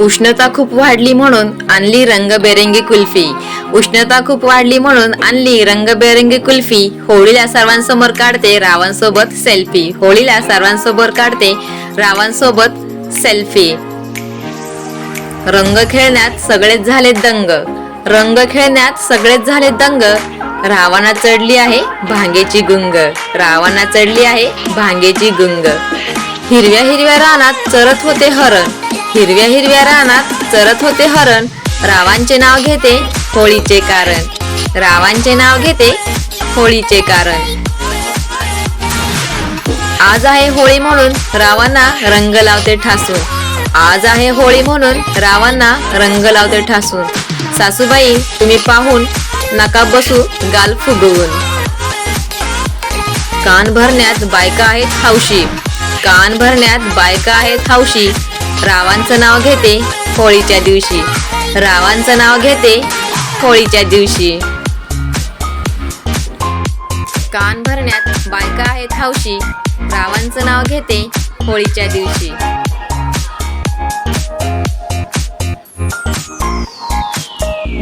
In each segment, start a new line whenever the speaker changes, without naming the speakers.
उष्णता खूप वाढली म्हणून आणली रंगबेरंगी कुल्फी. उष्णता खूप वाढली म्हणून आणली रंगबेरंगी कुल्फी. होळीला सर्वांसमोर काढते रावांसोबत सेल्फी होळीला सर्वांसमोर काढते रावांसोबत सेल्फी रंग खेळण्यात सगळेच झाले दंग. रंग खेळण्यात सगळेच झाले दंग. रावणा चढली आहे भांगेची गुंग. रावणा चढली आहे भांगेची गुंग. हिरव्या हिरव्या रानात चरत होते हरण. हिरव्या हिरव्या रानात चरत होते हरण. रावांचे नाव घेते होळीचे कारण. रावांचे नाव घेते होळीचे कारण. आज आहे होळी म्हणून रावांना रंग लावते ठासून. आज आहे होळी म्हणून रावांना रंग लावते ठासून. सासूबाई तुम्ही पाहून नका बसू गाल फुगवून. कान भरण्यात बायका आहेत हौशी. कान भरण्यात बायका आहेत हौशी. रावांचं नाव घेते होळीच्या दिवशी. रावांचं नाव घेते होळीच्या दिवशी. कान भरण्यात बायका आहेत हौशी. रावांचं नाव घेते होळीच्या दिवशी.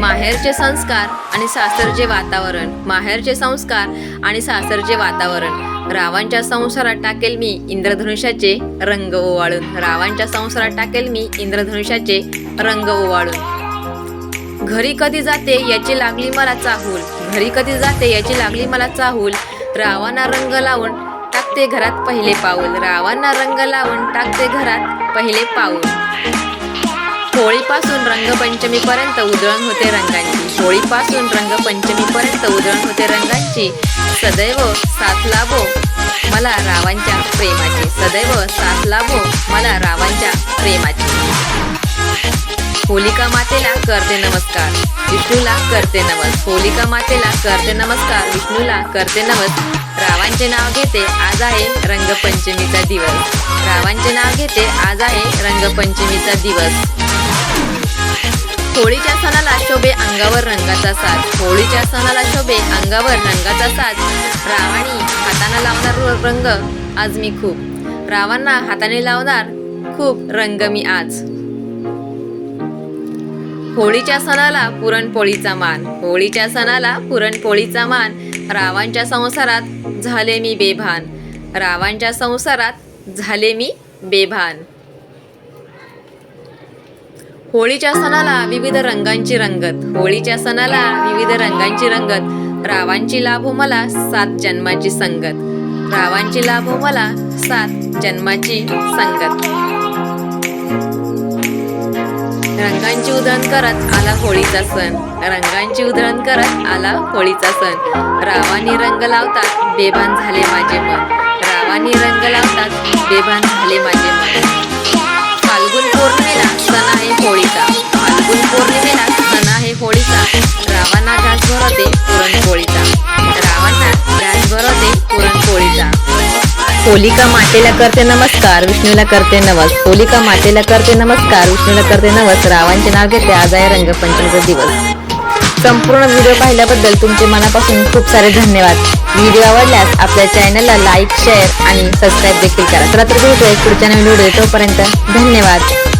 माहेरचे संस्कार आणि सासरचे वातावरण. माहेरचे संस्कार आणि सासरचे वातावरण. रावांच्या संसारात टाकेल मी इंद्रधनुष्याचे रंग ओवाळून. रावांच्या संसारात टाकेल मी इंद्रधनुष्याचे रंग ओवाळून. घरी कधी जाते याची लागली मला चाहूल. घरी कधी जाते याची लागली मला चाहूल. रावांना रंग लावून टाकते घरात पहिले पाऊल. रावांना रंग लावून टाकते घरात पहिले पाऊल. होळीपासून रंगपंचमीपर्यंत उधळण होते रंगांची. होळीपासून रंगपंचमीपर्यंत उधळण होते रंगांची. सदैव साथ लाभो मला रावांच्या प्रेमाची. सदैव साथ लाभो मला रावांच्या प्रेमाची. होलिका मातेला करते नमस्कार. विष्णूला करते नमस. होलिका मातेला करते नमस्कार. विष्णूला करते नमस. रावांचे नाव घेते आज आहे रंगपंचमीचा दिवस. रावांचे नाव घेते आज आहे रंगपंचमीचा दिवस. होळीच्या सणाला शोभे अंगावर रंगाचा साज. होळीच्या सणाला शोभे अंगावर रंगाचा साज. रावानी हाताने लावणार रंग आज मी खूप. रावांना हाताने लावणार खूप रंग मी आज. होळीच्या सणाला पुरणपोळीचा मान. होळीच्या सणाला पुरणपोळीचा मान. रावांच्या संसारात झाले मी बेभान. रावांच्या संसारात झाले मी बेभान. होळीच्या सणाला विविध रंगांची रंगत होळीच्या सणाला विविध रंगांची रंगत रावांची लाभो मला सात जन्माची संगत. रावांची लाभो मला सात जन्माची संगत. रंगांची उधळण करत आला होळीचा सण. रंगांची उधळण करत आला होळीचा सण. रावानी रंग लावतात बेभान झाले माझे मन. रावानी रंग लावतात बेभान झाले माझे मन. होलिका मातेला करते नमस्कार विष्णूला करते नवस. होलिका मातेला करते नमस्कार विष्णूला करते नवस. रावांचे नाव घेते आज आहे रंगपंचमीचा दिवस. संपूर्ण व्हिडिओ पाहिल्याबद्दल तुमचे मनापासून खूप सारे धन्यवाद. व्हिडिओ आवडल्यास आपल्या चॅनलला लाईक शेअर आणि सबस्क्राईब देखील करा. तर भेटूया पुढच्या नवीन व्हिडिओ तोपर्यंत धन्यवाद.